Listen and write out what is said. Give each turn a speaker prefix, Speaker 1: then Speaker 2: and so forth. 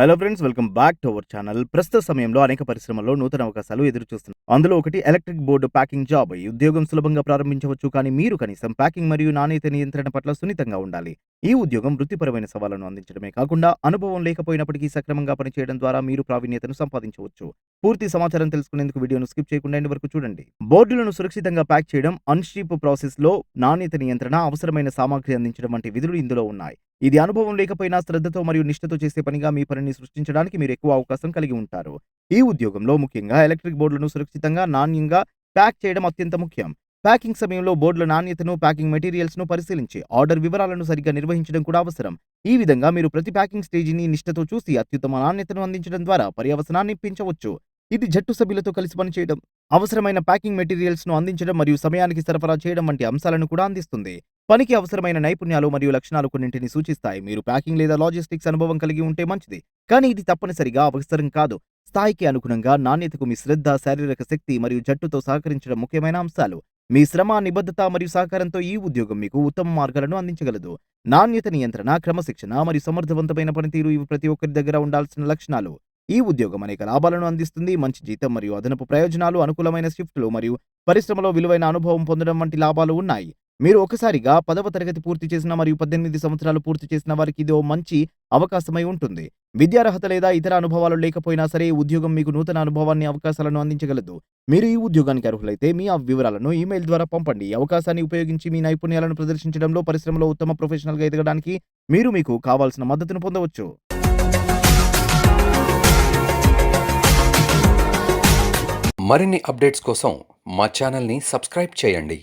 Speaker 1: Hello friends welcome back to our channel ప్రస్తుత సమయంలో అనేక పరిశ్రమల్లో నూతన అవకాశాలు ఎదురు చూస్తున్నాయి అందులో ఒకటి ఎలక్ట్రిక్ బోర్డు ప్యాకింగ్ జాబ్ ఈ ఉద్యోగం సులభంగా ప్రారంభించవచ్చు కానీ మీరు కనీసం ప్యాకింగ్ మరియు నాణ్యత నియంత్రణ పట్ల సున్నితంగా ఉండాలి. ఈ ఉద్యోగం వృత్తిపరమైన సవాళ్ళను అందించడమే కాకుండా అనుభవం లేకపోయినప్పటికీ సక్రమంగా పనిచేయడం ద్వారా మీరు ప్రావీణ్యతను సంపాదించవచ్చు. పూర్తి సమాచారం తెలుసుకునేందుకు వీడియోను స్కిప్ చేయకుండా ఎండ్ వరకు చూడండి. బోర్డులను సురక్షితంగా ప్యాక్ చేయడం అన్షిప్ ప్రాసెస్లో నాణ్యత నియంత్రణ అవసరమైన సామాగ్రి అందించడం వంటి విధులు ఇందులో ఉన్నాయి. ఇది అనుభవం లేకపోయినా శ్రద్ధతో మరియు నిష్ఠతో చేసే పనిగా మీ పనిని సృష్టించడానికి మీరు ఎక్కువ అవకాశం కలిగి ఉంటారు. ఈ ఉద్యోగంలో ముఖ్యంగా ఎలక్ట్రిక్ బోర్డులను సురక్షితంగా నాణ్యంగా ప్యాక్ చేయడం అత్యంత ముఖ్యం. ప్యాకింగ్ సమయంలో బోర్డుల నాణ్యతను ప్యాకింగ్ మెటీరియల్స్ను పరిశీలించి ఆర్డర్ వివరాలను సరిగ్గా నిర్వహించడం కూడా అవసరం. ఈ విధంగా మీరు ప్రతి ప్యాకింగ్ స్టేజిని నిష్ఠతో చూసి అత్యుత్తమ నాణ్యతను అందించడం ద్వారా పర్యవసనాన్ని పెంచవచ్చు. ఇది జట్టు సభ్యులతో కలిసి పనిచేయడం అవసరమైన ప్యాకింగ్ మెటీరియల్స్ను అందించడం మరియు సమయానికి సరఫరా చేయడం వంటి అంశాలను కూడా అందిస్తుంది. పనికి అవసరమైన నైపుణ్యాలు మరియు లక్షణాలు కొన్నింటిని సూచిస్తాయి. మీరు ప్యాకింగ్ లేదా లాజిస్టిక్స్ అనుభవం కలిగి ఉంటే మంచిది. కానీ ఇది తప్పనిసరిగా అవసరం కాదు. స్థాయికి అనుగుణంగా నాణ్యతకు మీ శ్రద్ధ శారీరక శక్తి మరియు జట్టుతో సహకరించడం ముఖ్యమైన అంశాలు. మీ శ్రమ నిబద్ధత మరియు సహకారంతో ఈ ఉద్యోగం మీకు ఉత్తమ మార్గాలను అందించగలదు. నాణ్యత నియంత్రణ క్రమశిక్షణ మరియు సమర్థవంతమైన పనితీరు ఇవి ప్రతి ఒక్కరి దగ్గర ఉండాల్సిన లక్షణాలు. ఈ ఉద్యోగం అనేక లాభాలను అందిస్తుంది. మంచి జీతం మరియు అదనపు ప్రయోజనాలు అనుకూలమైన షిఫ్ట్లు మరియు పరిశ్రమలో విలువైన అనుభవం పొందడం వంటి లాభాలు ఉన్నాయి. మీరు ఒకసారిగా పదవ తరగతి పూర్తి చేసిన మరియు పద్దెనిమిది సంవత్సరాలు పూర్తి చేసిన వారికి ఇది ఓ మంచి అవకాశమై ఉంటుంది. విద్యార్హత లేదా ఇతర అనుభవాలు లేకపోయినా సరే ఈ ఉద్యోగం మీకు నూతన అనుభవాన్ని అవకాశాలను అందించగలదు. మీరు ఈ ఉద్యోగానికి అర్హులైతే మీ ఆ వివరాలను ఈమెయిల్ ద్వారా పంపండి. అవకాశాన్ని ఉపయోగించి మీ నైపుణ్యాలను ప్రదర్శించడంలో పరిశ్రమలో ఉత్తమ ప్రొఫెషనల్గా ఎదగడానికి మీరు మీకు కావాల్సిన మద్దతును పొందవచ్చు.
Speaker 2: మరిన్ని అప్డేట్స్ కోసం మా ఛానల్ని సబ్స్క్రైబ్ చేయండి.